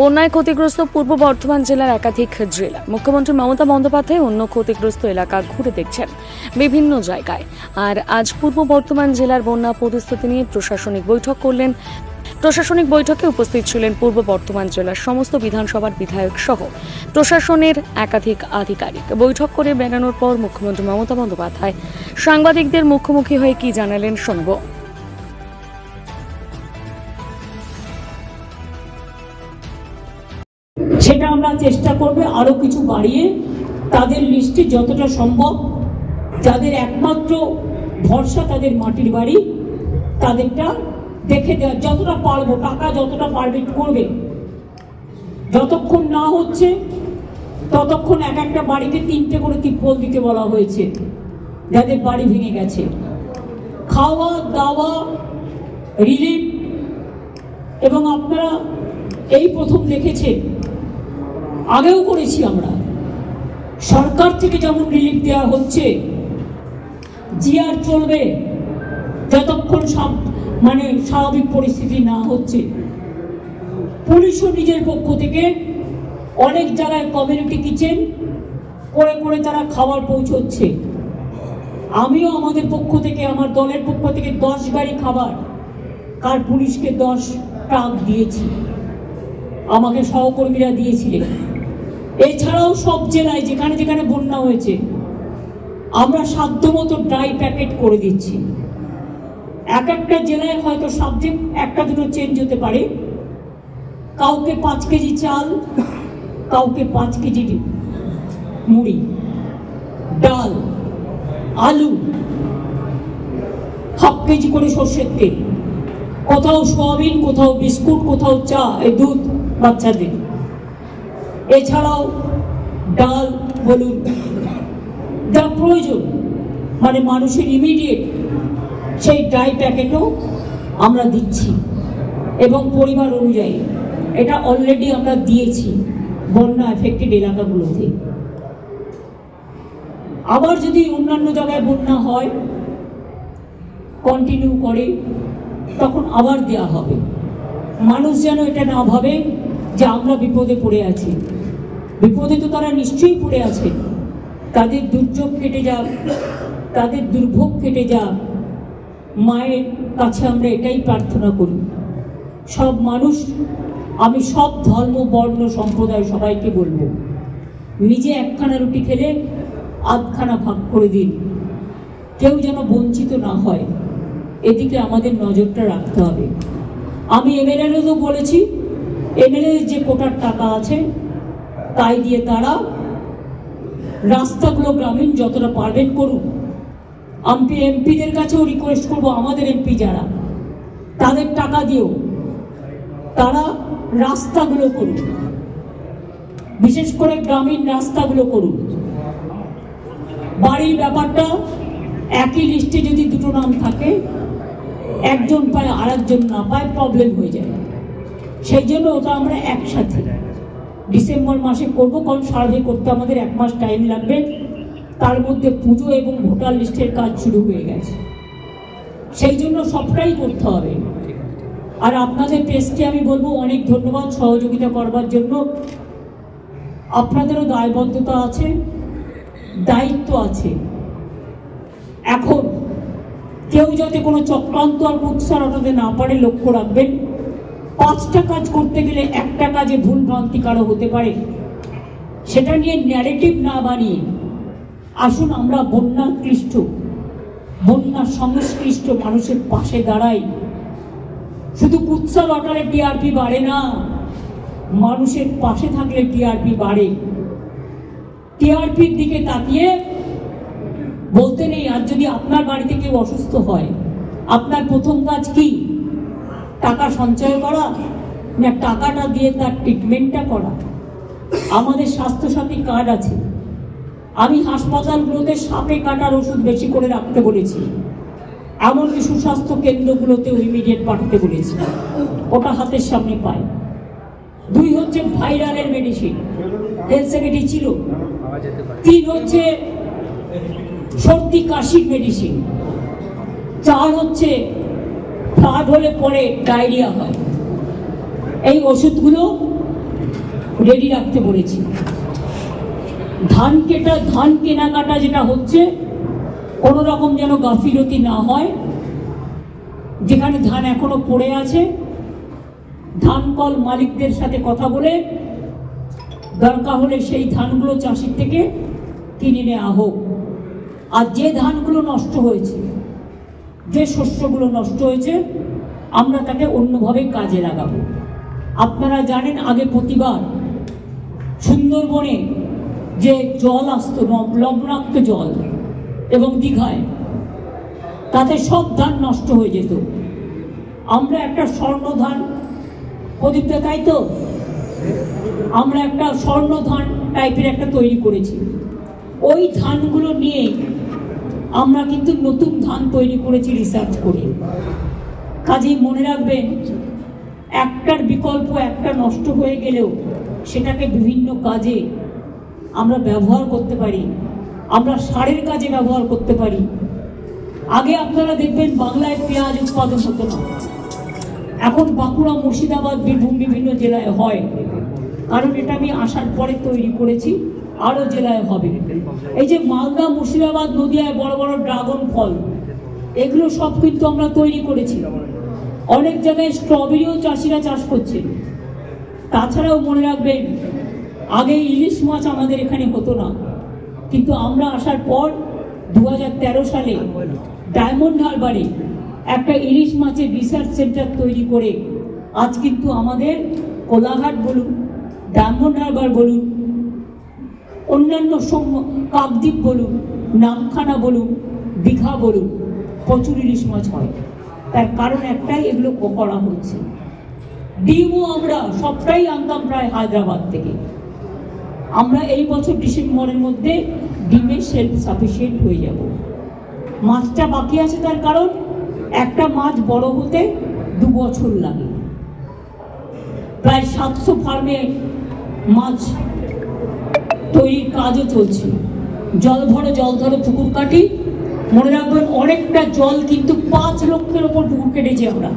বন্যায় ক্ষতিগ্রস্ত পূর্ব বর্ধমান জেলার একাধিক জেলা। মুখ্যমন্ত্রী মমতা বন্দ্যোপাধ্যায় অন্য ক্ষতিগ্রস্ত এলাকা ঘুরে দেখছেন বিভিন্ন জায়গায়। আর আজ পূর্ব বর্ধমান জেলার বন্যা পরিস্থিতি নিয়ে প্রশাসনিক বৈঠক করলেন। প্রশাসনিক বৈঠকে উপস্থিত ছিলেন পূর্ব বর্ধমান জেলার সমস্ত বিধানসভার বিধায়ক সহ প্রশাসনের একাধিক আধিকারিক। বৈঠক করে বেড়ানোর পর মুখ্যমন্ত্রী মমতা বন্দ্যোপাধ্যায় সাংবাদিকদের মুখোমুখি হয়ে কি জানালেন শুনব। সেটা আমরা চেষ্টা করবে আরও কিছু বাড়িয়ে তাদের লিস্টে যতটা সম্ভব, যাদের একমাত্র ভরসা তাদের মাটির বাড়ি, তাদেরটা দেখে দেওয়া যতটা পারব, টাকা যতটা পারবে করবে। যতক্ষণ না হচ্ছে, ততক্ষণ এক একটা বাড়িতে তিনটে করে তিপ্পল দিতে বলা হয়েছে, যাদের বাড়ি ভেঙে গেছে। খাওয়া, দাওয়া রিলিফ এবং আপনারা এই প্রথম দেখেছেন আগেও করেছি আমরা। সরকার থেকে যেমন রিলিফ দেওয়া হচ্ছে জিআর চলবে, যতক্ষণ সব মানে স্বাভাবিক পরিস্থিতি না হচ্ছে। পুলিশও নিজের পক্ষ থেকে অনেক জায়গায় কমিউনিটি কিচেন করে করে তারা খাবার পৌঁছচ্ছে। আমিও আমাদের পক্ষ থেকে, আমার দলের পক্ষ থেকে দশ গাড়ি খাবার, কার পুলিশকে দশ ট্রাক দিয়েছি। আমাকে সহকর্মীরা দিয়েছিলেন। এছাড়াও সব জেলায় যেখানে যেখানে বন্যা হয়েছে, আমরা সাধ্যমতো ড্রাই প্যাকেট করে দিচ্ছি। এক একটা জেলায় হয়তো সাবজেক্ট একটা দুটো চেঞ্জ হতে পারে। কাউকে পাঁচ কেজি চাল, কাউকে পাঁচ কেজি মুড়ি, ডাল, আলু, হাফ কেজি করে সর্ষের তেল। কোথাও সোয়াবিন, কোথাও বিস্কুট, কোথাও চা দুধ বাচ্চাদের। এছাড়াও ডাল বলুন যা প্রয়োজন মানে মানুষের ইমিডিয়েট সেই ড্রাই প্যাকেটও আমরা দিচ্ছি। এবং পরিবার অনুযায়ী, এটা অলরেডি আমরা দিয়েছি বন্যা এফেক্টেড এলাকাগুলোতে। আবার যদি অন্যান্য জায়গায় বন্যা হয় কন্টিনিউ করে, তখন আবার দেয়া হবে। মানুষ যেন এটা না ভাবে যে আমরা বিপদে পড়ে আছি। বিপদে তো তারা নিশ্চয়ই পড়ে আছে। তাদের দুর্যোগ কেটে যাক, তাদের দুর্ভোগ কেটে যাক। মায়ের কাছে আমরা এটাই প্রার্থনা করি। সব মানুষ, আমি সব ধর্ম, বর্ণ, সম্প্রদায় সবাইকে বলব, নিজে একখানা রুটি খেলে আধখানা ভাগ করে দিন। কেউ যেন বঞ্চিত না হয়, এদিকে আমাদের নজরটা রাখতে হবে। আমি এমএলএরও বলেছি, এমএলএ যে কোটার টাকা আছে তাই দিয়ে তারা রাস্তাগুলো গ্রামীণ যতটা পারবেন করুন আমি এমপিদের কাছেও রিকোয়েস্ট করব, আমাদের এমপি যারা, তাদের টাকা দিয়েও তারা রাস্তাগুলো করুন বিশেষ করে গ্রামীণ রাস্তাগুলো করুন বাড়ির ব্যাপারটা একই লিস্টে যদি দুটো নাম থাকে, একজন পায় আর একজন না পায় প্রবলেম হয়ে যায়। সেই জন্য ওটা আমরা একসাথে ডিসেম্বর মাসে করব, কারণ সার্ভে করতে আমাদের এক মাস টাইম লাগবে। তার মধ্যে পুজো এবং ভোটার লিস্টের কাজ শুরু হয়ে গেছে। সেই জন্য সবটাই করতে হবে। আর আপনাদের প্রেসকে আমি বলব, অনেক ধন্যবাদ সহযোগিতা করবার জন্য। আপনাদেরও দায়বদ্ধতা আছে, দায়িত্ব আছে। এখন কেউ যাতে কোনো চক্রান্ত আর কুৎসা রটাতে না পারে, লক্ষ্য রাখবেন। পাঁচটা কাজ করতে গেলে একটা কাজে ভুল ভ্রান্তি কারও হতে পারে, সেটা নিয়ে ন্যারেটিভ না বানিয়ে আসুন আমরা বন্যা ক্লিষ্ট বন্যা সংশ্লিষ্ট মানুষের পাশে দাঁড়াই। শুধু কুৎসা লটারে টিআরপি বাড়ে না, মানুষের পাশে থাকলে টিআরপি বাড়ে। টিআরপির দিকে তাকিয়ে বলতে নেই, আর যদি আপনার বাড়িতে কেউ অসুস্থ হয়, আপনার প্রথম কাজ কি? টাকা সঞ্চয় করা না, টাকাটা দিয়ে তার ট্রিটমেন্টটা করা। আমাদের স্বাস্থ্যসাথী কার্ড আছে। আমি হাসপাতালগুলোতে সাপে কাটার ওষুধ বেশি করে রাখতে বলেছি। এমনকি সুস্বাস্থ্য কেন্দ্রগুলোতেও ইমিডিয়েট পাঠাতে বলেছি। ওটা হাতের সামনে পায়। দুই হচ্ছে ভাইরালের মেডিসিন হেলথ সেক্রেটারি ছিল। তিন হচ্ছে সর্দি কাশির মেডিসিন চার হচ্ছে ফ্লাড হলে পরে ডায়রিয়া হয়। এই ওষুধগুলো রেডি রাখতে বলেছি। ধান কেটা, ধান কেনাকাটা যেটা হচ্ছে, কোনো রকম যেন গাফিলতি না হয়। যেখানে ধান এখনও পড়ে আছে, ধান কল মালিকদের সাথে কথা বলে দরকার হলে সেই ধানগুলো চাষির থেকে কিনে নেওয়া হোক। আর যে ধানগুলো নষ্ট হয়েছে, যে শস্যগুলো নষ্ট হয়েছে, আমরা তাকে অন্যভাবে কাজে লাগাবো। আপনারা জানেন আগে প্রতিবার সুন্দরবনে যে জল আসতো, লব- লবণাক্ত জল এবং দীঘায়, তাতে সব ধান নষ্ট হয়ে যেত। আমরা একটা স্বর্ণ ধান প্রদীপটা তাই তো? আমরা একটা স্বর্ণ ধান টাইপের একটা তৈরি করেছি। ওই ধানগুলো নিয়ে আমরা কিন্তু নতুন ধান তৈরি করেছি রিসার্চ করে। কাজেই মনে রাখবেন একটার বিকল্প, একটা নষ্ট হয়ে গেলেও সেটাকে বিভিন্ন কাজে আমরা ব্যবহার করতে পারি। আমরা সারের কাজে ব্যবহার করতে পারি। আগে আপনারা দেখবেন বাংলায় পেঁয়াজ উৎপাদন হতো না। এখন বাঁকুড়া, মুর্শিদাবাদ, বীরভূম বিভিন্ন জেলায় হয়। কারণ এটা আমি আসার পরে তৈরি করেছি, আরও জেলায় হবে। এই যে মালদা, মুর্শিদাবাদ, নদিয়ায় বড় বড় ড্রাগন ফল, এগুলো সব কিন্তু আমরা তৈরি করেছি। অনেক জায়গায় স্ট্রবেরিও চাষিরা চাষ করছে। তাছাড়াও মনে রাখবেন, আগে ইলিশ মাছ আমাদের এখানে হতো না। কিন্তু আমরা আসার পর দু হাজার তেরো সালে ডায়মন্ড হারবারে একটা ইলিশ মাছের রিসার্চ সেন্টার তৈরি করে আজ কিন্তু আমাদের কোলাঘাট বলুন, ডায়মন্ড হারবার বলুন, অন্যান্য কাকদ্বীপ বলুন, নামখানা বলুন, দীঘা বলুন, প্রচুর ইলিশ মাছ হয়। তার কারণ একটাই, এগুলো করা হচ্ছে। ডিমও আমরা সবটাই আনতাম প্রায় হায়দ্রাবাদ থেকে। আমরা এই বছর ডিসেম্বরের মধ্যে ডিমের সেলফ সাফিসিয়েন্ট হয়ে যাব। মাছটা বাকি আছে তার কারণ, একটা মাছ বড় হতে দু বছর লাগে। প্রায় সাতশো ফার্মে মাছ তৈরির কাজও চলছে। জল ভরো জল ধরো, পুকুর কাটি মনে রাখবেন অনেকটা জল কিন্তু পাঁচ লক্ষের ওপর পুকুর কেটেছি আমরা